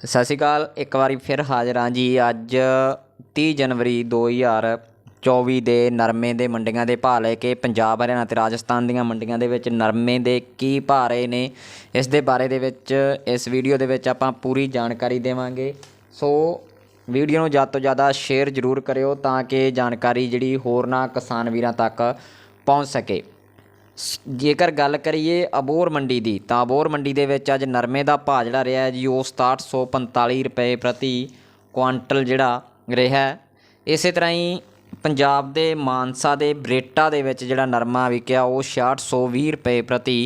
ਸਤਿ ਸ਼੍ਰੀ ਅਕਾਲ, ਇੱਕ ਵਾਰੀ ਫਿਰ ਹਾਜ਼ਰ ਹਾਂ ਜੀ ਅੱਜ 30 ਜਨਵਰੀ 2024 ਦੇ ਨਰਮੇ ਦੇ ਮੰਡੀਆਂ ਦੇ ਭਾਅ ਲੈ ਕੇ ਪੰਜਾਬ, ਹਰਿਆਣਾ ਤੇ ਰਾਜਸਥਾਨ ਦੀਆਂ ਮੰਡੀਆਂ ਦੇ ਵਿੱਚ ਨਰਮੇ ਦੇ ਕੀ ਭਾਅ ਰਹੇ ਨੇ, ਇਸ ਦੇ ਬਾਰੇ ਦੇ ਵਿੱਚ, ਇਸ ਵੀਡੀਓ ਦੇ ਵਿੱਚ ਆਪਾਂ ਪੂਰੀ ਜਾਣਕਾਰੀ ਦੇਵਾਂਗੇ। ਸੋ ਵੀਡੀਓ ਨੂੰ ਜ਼ਿਆਦਾ ਤੋਂ ਜ਼ਿਆਦਾ ਸ਼ੇਅਰ ਜ਼ਰੂਰ ਕਰਿਓ ਤਾਂ ਕਿ ਜਾਣਕਾਰੀ ਜਿਹੜੀ ਹੋਰਨਾਂ ਕਿਸਾਨ ਵੀਰਾਂ ਤੱਕ ਪਹੁੰਚ ਸਕੇ। ਜੇਕਰ ਗੱਲ ਕਰੀਏ ਅਬੋਰ ਮੰਡੀ ਦੀ, ਤਾਂ ਅਬੋਰ ਮੰਡੀ ਦੇ ਵਿੱਚ ਅੱਜ ਨਰਮੇ ਦਾ ਭਾਅ ਜਿਹੜਾ ਰਿਹਾ ਜੀ, ਉਹ 6745 ਰੁਪਏ ਪ੍ਰਤੀ ਕੁਆਂਟਲ ਜਿਹੜਾ ਰਿਹਾ ਇਸੇ ਤਰ੍ਹਾਂ ਹੀ ਪੰਜਾਬ ਦੇ ਮਾਨਸਾ ਦੇ ਬਰੇਟਾ ਦੇ ਵਿੱਚ ਜਿਹੜਾ ਨਰਮਾ ਵਿਕਿਆ, ਉਹ 6620 ਰੁਪਏ ਪ੍ਰਤੀ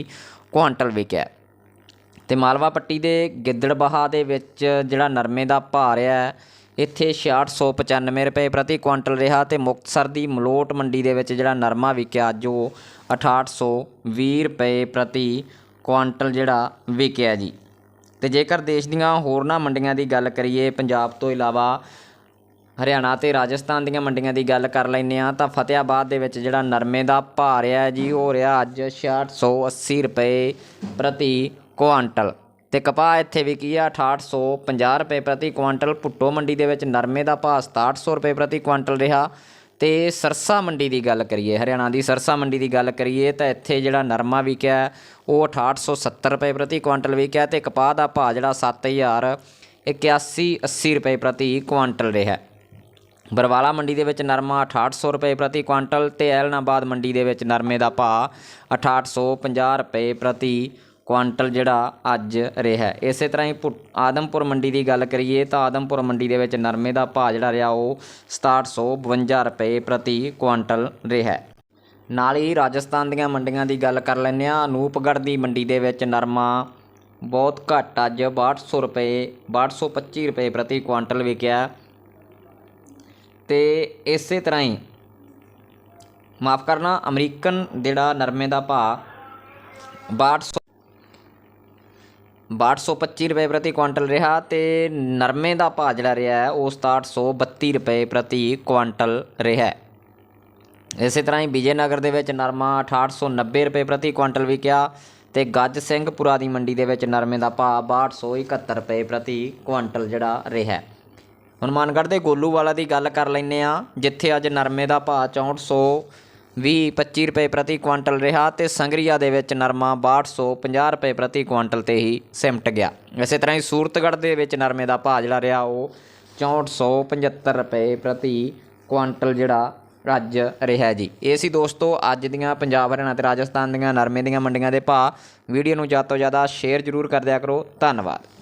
ਕੁਆਂਟਲ ਵਿਕਿਆ ਤੇ ਮਾਲਵਾ ਪੱਟੀ ਦੇ ਗਿੱਦੜਬਾਹਾ ਦੇ ਵਿੱਚ ਜਿਹੜਾ ਨਰਮੇ ਦਾ ਭਾਅ ਰਿਹਾ ਇੱਥੇ 6695 ਰੁਪਏ ਪ੍ਰਤੀ ਕੁਆਂਟਲ ਰਿਹਾ ਤੇ ਮੁਕਤਸਰ ਦੀ ਮਲੋਟ ਮੰਡੀ ਦੇ ਵਿੱਚ ਜਿਹੜਾ ਨਰਮਾ ਵਿਕਿਆ ਜੋ 6820 ਰੁਪਏ ਪ੍ਰਤੀ ਕੁਆਂਟਲ ਜਿਹੜਾ ਵਿਕਿਆ ਜੀ। ਤੇ ਜੇਕਰ ਦੇਸ਼ ਦੀਆਂ ਹੋਰਨਾਂ ਮੰਡੀਆਂ ਦੀ ਗੱਲ ਕਰੀਏ, ਪੰਜਾਬ ਤੋਂ ਇਲਾਵਾ ਹਰਿਆਣਾ ਤੇ ਰਾਜਸਥਾਨ ਦੀਆਂ ਮੰਡੀਆਂ ਦੀ ਗੱਲ ਕਰ ਲੈਂਦੇ ਆ ਤਾਂ ਫਤਿਆਬਾਦ ਦੇ ਵਿੱਚ ਜਿਹੜਾ ਨਰਮੇ ਦਾ ਭਾਅ ਰਿਹਾ ਜੀ, ਉਹ ਰਿਹਾ ਅੱਜ 6680 ਰੁਪਏ ਪ੍ਰਤੀ ਕੁਆਂਟਲ ਤੇ ਕਪਾਹ ਇੱਥੇ ਵਿਕੀ ਆ 6850 ਰੁਪਏ ਪ੍ਰਤੀ ਕੁਇੰਟਲ ਭੁੱਟੋ ਮੰਡੀ ਦੇ ਵਿੱਚ ਨਰਮੇ ਦਾ ਭਾਅ 6700 ਰੁਪਏ ਪ੍ਰਤੀ ਕੁਇੰਟਲ ਰਿਹਾ। ਤੇ ਸਰਸਾ ਮੰਡੀ ਦੀ ਗੱਲ ਕਰੀਏ, ਹਰਿਆਣਾ ਦੀ ਸਰਸਾ ਮੰਡੀ ਦੀ ਗੱਲ ਕਰੀਏ, ਤਾਂ ਇੱਥੇ ਜਿਹੜਾ ਨਰਮਾ ਵਿਕਿਆ, ਉਹ 6870 ਰੁਪਏ ਪ੍ਰਤੀ ਕੁਆਂਟਲ ਵਿਕਿਆ ਤੇ ਕਪਾਹ ਦਾ ਭਾਅ ਜਿਹੜਾ 7000 81 80 ਰੁਪਏ ਪ੍ਰਤੀ ਕੁਆਂਟਲ ਰਿਹਾ। ਬਰਵਾਲਾ ਮੰਡੀ ਦੇ ਵਿੱਚ ਨਰਮਾ 6800 ਰੁਪਏ ਪ੍ਰਤੀ ਕੁਆਂਟਲ ਤੇ ਐਲਨਾਬਾਦ ਮੰਡੀ ਦੇ ਵਿੱਚ ਨਰਮੇ ਦਾ ਭਾਅ 6850 ਰੁਪਏ ਪ੍ਰਤੀ ਕੁਆਂਟਲ ਜਿਹੜਾ ਅੱਜ ਰਿਹਾ ਇਸੇ ਤਰ੍ਹਾਂ ਹੀ ਭੁ- ਆਦਮਪੁਰ ਮੰਡੀ ਦੀ ਗੱਲ ਕਰੀਏ ਤਾਂ ਆਦਮਪੁਰ ਮੰਡੀ ਦੇ ਵਿੱਚ ਨਰਮੇ ਦਾ ਭਾਅ ਜਿਹੜਾ ਰਿਹਾ ਉਹ 6752 ਰੁਪਏ ਪ੍ਰਤੀ ਕੁਆਂਟਲ ਰਿਹਾ ਨਾਲ ਹੀ ਰਾਜਸਥਾਨ ਦੀਆਂ ਮੰਡੀਆਂ ਦੀ ਗੱਲ ਕਰ ਲੈਂਦੇ ਆ ਅਨੂਪਗੜ੍ਹ ਦੀ ਮੰਡੀ ਦੇ ਵਿੱਚ ਨਰਮਾ ਬਹੁਤ ਘੱਟ ਅੱਜ 6200 ਰੁਪਏ 6225 ਰੁਪਏ ਪ੍ਰਤੀ ਕੁਆਂਟਲ ਵਿਕਿਆ ਤੇ ਇਸੇ ਤਰ੍ਹਾਂ ਹੀ ਮਾਫ ਕਰਨਾ, ਅਮਰੀਕਨ ਜਿਹੜਾ ਨਰਮੇ ਦਾ ਭਾਅ 6200 6225 ਰੁਪਏ ਪ੍ਰਤੀ ਕੁਇੰਟਲ ਰਿਹਾ ਤੇ ਨਰਮੇ ਦਾ ਭਾਅ ਜਿਹੜਾ ਰਿਹਾ ਹੈ, ਉਹ 6732 ਰੁਪਏ ਪ੍ਰਤੀ ਕੁਆਂਟਲ ਰਿਹਾ ਇਸੇ ਤਰ੍ਹਾਂ ਹੀ ਵਿਜੇਨਗਰ ਦੇ ਵਿੱਚ ਨਰਮਾ 6890 ਰੁਪਏ ਪ੍ਰਤੀ ਕੁਇੰਟਲ ਵਿਕਿਆ ਤੇ ਗੱਜ ਸਿੰਘਪੁਰਾ ਦੀ ਮੰਡੀ ਦੇ ਵਿੱਚ ਨਰਮੇ ਦਾ ਭਾਅ 6271 ਰੁਪਏ ਪ੍ਰਤੀ ਕੁਇੰਟਲ ਜਿਹੜਾ ਰਿਹਾ ਹੈ। ਹਨੂੰਮਾਨਗੜ੍ਹ ਦੇ ਗੋਲੂਵਾਲਾ ਦੀ ਗੱਲ ਕਰ ਲੈਂਦੇ ਆ ਜਿੱਥੇ ਅੱਜ ਨਰਮੇ ਦਾ ਭਾਅ 6400 ਵੀਹ 25 ਰੁਪਏ ਪ੍ਰਤੀ ਕੁਇੰਟਲ ਰਿਹਾ ਤੇ ਸੰਗਰੀਆ ਦੇ ਵਿੱਚ ਨਰਮਾ 6250 ਰੁਪਏ ਪ੍ਰਤੀ ਕੁਇੰਟਲ ਤੇ ਹੀ ਸਿਮਟ ਗਿਆ। ਇਸੇ ਤਰ੍ਹਾਂ ਹੀ ਸੂਰਤਗੜ੍ਹ ਦੇ ਵਿੱਚ ਨਰਮੇ ਦਾ ਭਾਅ ਜਿਹੜਾ ਰਿਹਾ ਉਹ 6475 ਰੁਪਏ ਪ੍ਰਤੀ ਕੁਇੰਟਲ ਜਿਹੜਾ ਅੱਜ ਰਿਹਾ ਜੀ। ਇਹ ਸੀ ਦੋਸਤੋ, ਅੱਜ ਦੀਆਂ ਪੰਜਾਬ ਹਰਿਆਣਾ ਤੇ ਰਾਜਸਥਾਨ ਦੀਆਂ ਨਰਮੇ ਦੀਆਂ ਮੰਡੀਆਂ ਦੇ ਭਾਅ। ਵੀਡੀਓ ਨੂੰ ਜ਼ਿਆਦਾ ਤੋਂ ਜ਼ਿਆਦਾ ਸ਼ੇਅਰ ਜ਼ਰੂਰ ਕਰ ਦਿਆ ਕਰੋ। ਧੰਨਵਾਦ।